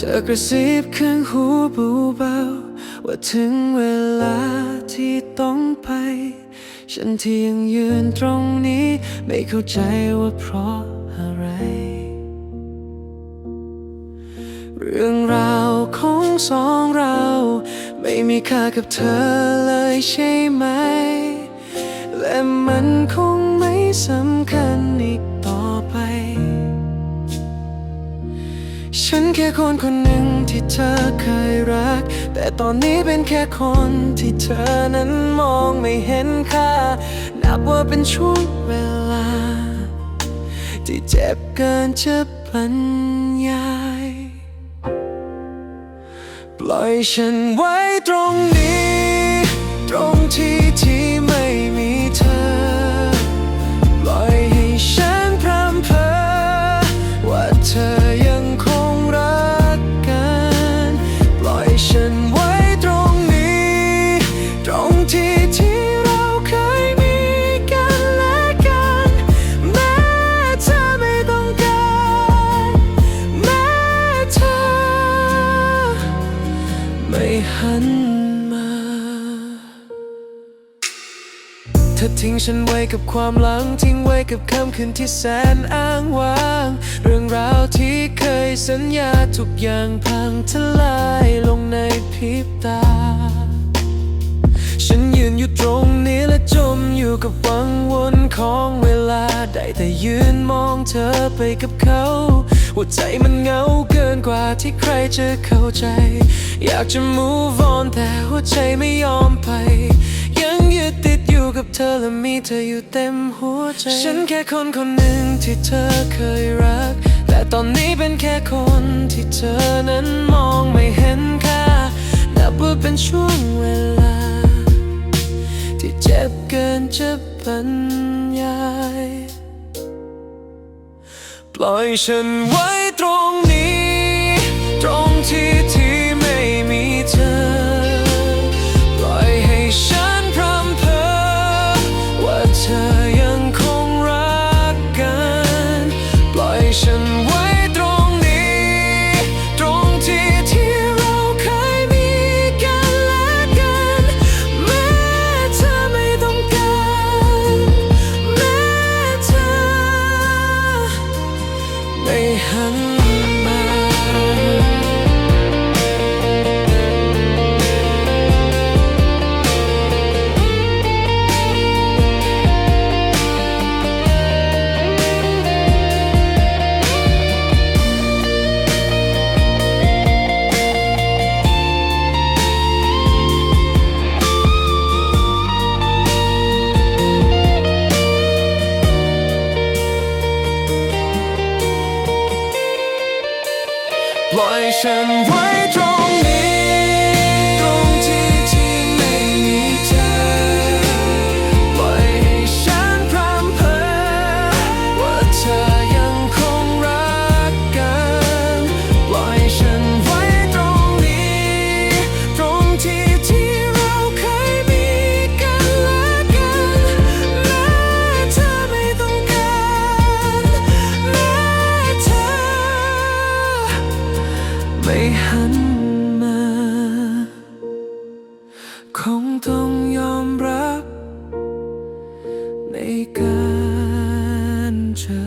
ธอกระซิบข้างหูเบาๆว่าถึงเวลาที่ต้องไป ฉันที่ยังยืนตรงนี้ ไม่เข้าใจว่าเพราะอะไร เรื่องราวของสองเรา ไม่มีค่ากับเธอเลยใช่ไหม และมันคงไม่สำคัญอีก ฉันแค่คนคนหนึ่งที่เธอเคยรัก แต่ตอนนี้เป็นแค่คนที่เธอนั้นมองไม่เห็นค่า นับว่าเป็นช่วงเวลา ที่เจ็บเกินจะบรรยาย ปล่อยฉันไว้ตรงนี้ หันมา เธอทิ้งฉันไว้กับความหลัง ทิ้งไว้กับค่ำคืนที่แสนอ้างว้าง เรื่องราวที่เคยสัญญาทุกอย่างพังทลายลงในพริบตา ฉันยืนอยู่ตรงนี้และจมอยู่กับวังวนของเวลา ได้แต่ยืนมองเธอไปกับเขา หัวใจมันเหงาเกินกว่าที่ใครจะเข้าใจ อยากจะ move on แต่หัวใจไม่ยอมไป ยังยึดติดอยู่กับเธอและมีเธออยู่เต็มหัวใจ ฉันแค่คนคนหนึ่งที่เธอเคยรัก แต่ตอนนี้เป็นแค่คนที่เธอนั้นมองไม่เห็นค่านับว่าเป็นช่วง ปล่อยฉันไว้ตรงนี้ ตรงที่ที่ไม่มีเธอ ปล่อยให้ฉันพรำเพอว่าเธอยังคงรักกัน ปล่อยฉัน ไม่ หันมา 车。